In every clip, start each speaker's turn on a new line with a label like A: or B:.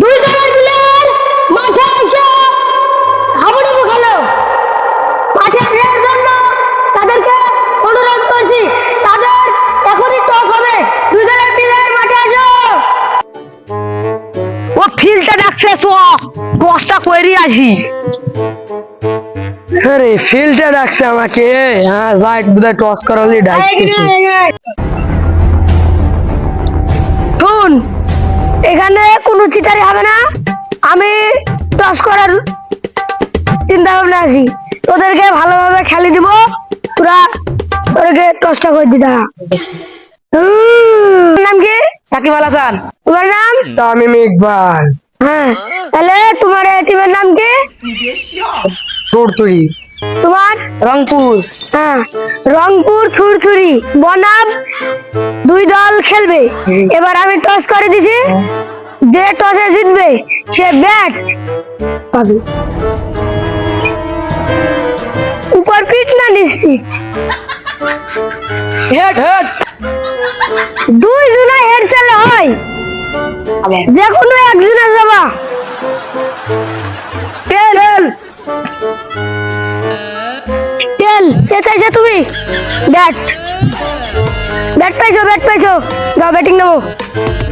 A: দুই দলের প্লেয়ার মাঠে এসে হাবুডুবু খেলো। মাঠে ফেরার জন্য তাদেরকে অনুরোধ করছি তাদের এখনই টস হবে। দুই দলের প্লেয়ার মাঠে আসো
B: ও ফিল্ডটা ডাকছে সো কইরি আসি।
C: আরে ফিল্ডে রাখছে আমাকে। হ্যাঁ টস করালে ডাকতেছে।
A: এখানে কোনো চিটারি হবে না। আমি টস করার চিন্তা ভাবনা আছি। তোদেরকে ভালোভাবে খেলে দিব। তোরা তোদেরকে টসটা করে দিতা হুম, নাম কি?
B: সাকিব আল হাসান।
A: তোমার নাম?
C: তামিম ইকবাল।
A: হ্যাঁ তাহলে তোমার এই টিমের নাম কি?
C: তোরতুরি
A: তোমার?
B: রংপুর।
A: হ্যাঁ। রংপুর ছুরছুরি বনাম। দুই দল খেলবে। এবার আমি টস করে দিছি। যে টসে জিতবে সে ব্যাট পাবে। উপর পিট না নিশ্চিত
B: হেড হেড।
A: দুই জনে হেড খেলে হয়। যে কোনো একজনে যাবা
B: তেল
A: কে চাইছো তুমি? ব্যাট। ব্যাট পাইছো ব্যাট পাইছো। যাও ব্যাটিং নেব
C: তাহলে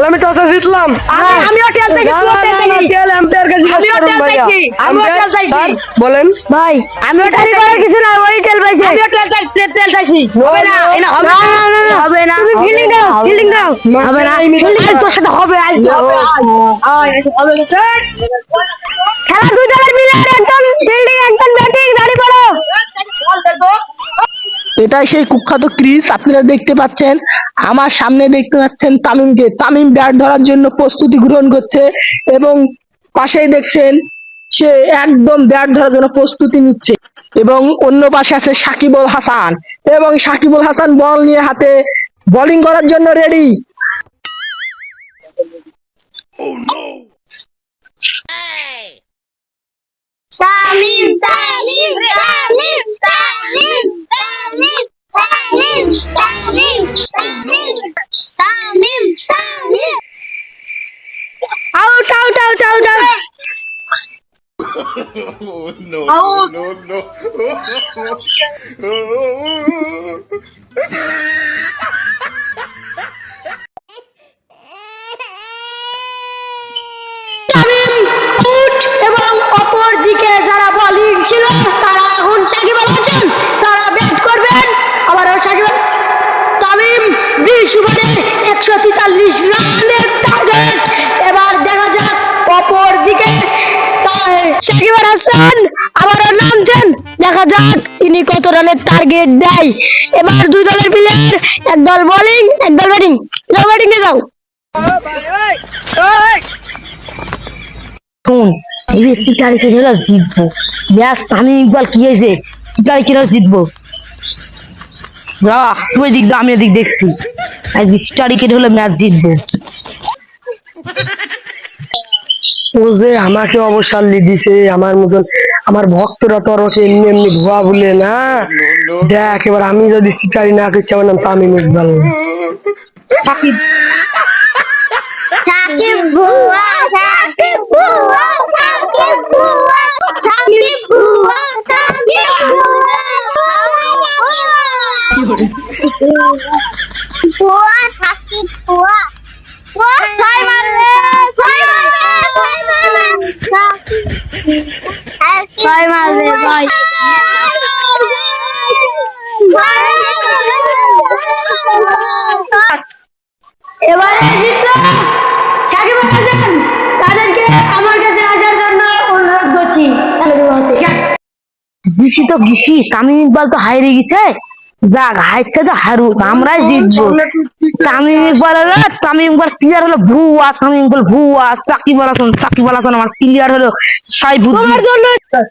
C: আমি টসে জিতলাম
A: আমিও
C: এম্পায়ার কাছে
A: আমিও আমিও
C: বলেন
A: ভাই আমিও করে কিছু না ওই খেল পাইছি
B: আমিও হবে না এটা হবে
A: না
B: না
A: না
B: হবে না
A: তুমি ফিলিং দাও ফিলিং দাও
C: হবে না
B: আজ তোর সাথে হবে আজ হবে আজ হবে
A: খেলা দুই দলের মিলে একদম ফিল্ডিং একদম ব্যাটিং
D: এটাই সেই কুখ্যাত ক্রিস, আপনারা দেখতে পাচ্ছেন। আমার সামনে দেখতে পাচ্ছেন তামিমকে। তামিম ব্যাট ধরার জন্য প্রস্তুতি গ্রহণ করছে এবং পাশেই দেখছেন সে একদম ব্যাট ধরার জন্য প্রস্তুতি নিচ্ছে। এবং অন্য পাশে আছে সাকিবুল হাসান। এবং সাকিবুল হাসান বল নিয়ে হাতে বোলিং করার জন্য ready
A: Tamim Tamim Tamim Tamim. Tamim Tamim Tamim Tamim Tamim out out out out out
E: Oh, no, no, no, no.
A: Hasan আবারও নামছেন দেখা যাক তিনি কত রানের টার্গেট দেয়। এবার দুই দলের প্লেয়ার এক দল বোলিং এক দল ব্যাটিং যাও ব্যাটিং এ যাও।
B: শুন এই ব্যক্তি তারিখে হলো জিতবো। ব্যাস আমি ইকবাল কি হয়েছে? তারিখে হলো জিতবো। যা তুই দিক আমি এদিক দেখছি। আজ তারিখে হলো ম্যাচ জিতবো।
C: ও যে আমাকে অবসর দিছে আমার মতন আমার ভক্তরা তো আর ওকে এমনি এমনি ভুয়া বলে না। দেখ এবার আমি যদি সিটারি না করছি আমার নাম তামিম ইকবাল।
B: সাকিব।
A: সাকিব বুয়া সাকিব বুয়া সাকিব বুয়া সাকিব বুয়া সাকিব বুয়া বুয়া সাকিব বুয়া বুয়া ছয় মারবে ছয় মারবে ছয় মারবে ছয় মারবে এবারে তাদেরকে আমার কাছে আসার জন্য অনুরোধ করছি।
B: গিসি তো গিসি ইকবাল তো হারিয়ে গেছে। যাক হাইটটা তো হারুক, আমরাই জিতবো। তামিম ইকবাল হলো তামিম ইকবাল প্লেয়ার হলো ভুয়া তামিম ইকবাল ভুয়া সাকিব আল হাসান সাকিব আল হাসান আমার প্লেয়ার হলো সাইফুদ্দিন
A: তোমার জন্য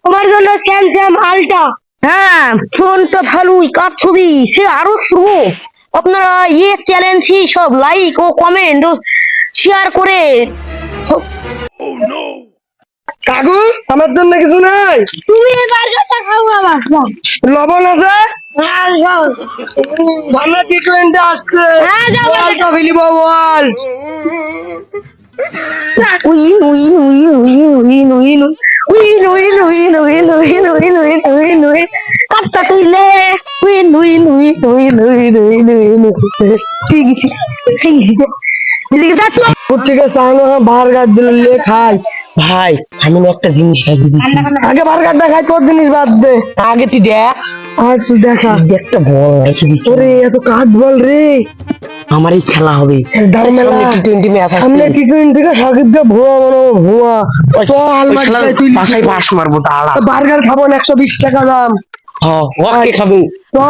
A: তোমার জন্য স্যামসাং আলটা
B: হ্যাঁ ফোন তো ভালোই কাজ ছবি? সে আরও শুরু আপনারা ইয়ে চ্যালেঞ্জ সব লাইক ও কমেন্ট ও শেয়ার করে।
C: কাকু আমার জন্য কিছু নাই।
A: তুমি বার্গারটা খাও আবার
C: লবণ আছে? সামনে টি টোয়েন্টি আসছে
A: হ্যাঁ, যাও,
C: বলটা ফেলিব বল
B: উই নুই নুই নুই নুই নুই নুই উই নুই নুই নুই নুই নুই নুই নুই নুই কাটটা তুইলে উই নুই নুই নুই নুই নুই নুই নুই ঠিক ঠিক
C: দিল লে খাই। ভাই আমি একটা জিনিস আগে বার্গারটা খাই তোর জিনিস বাদ দে। আগে তুই দেখ। আর তুই দেখা। একটা বল রেখে দিচ্ছি ওরে এত কাজ বল রে। আমার এই খেলা হবে। টি টোয়েন্টি ম্যাচ সামনে টি টোয়েন্টি কে সাকিবকে ভুয়া মনে ভুয়া। তো আলমারি তুই মারবো বার্গার খাব না একশো বিশ টাকা দাম। হ্যাঁ ওকে খাবে। তো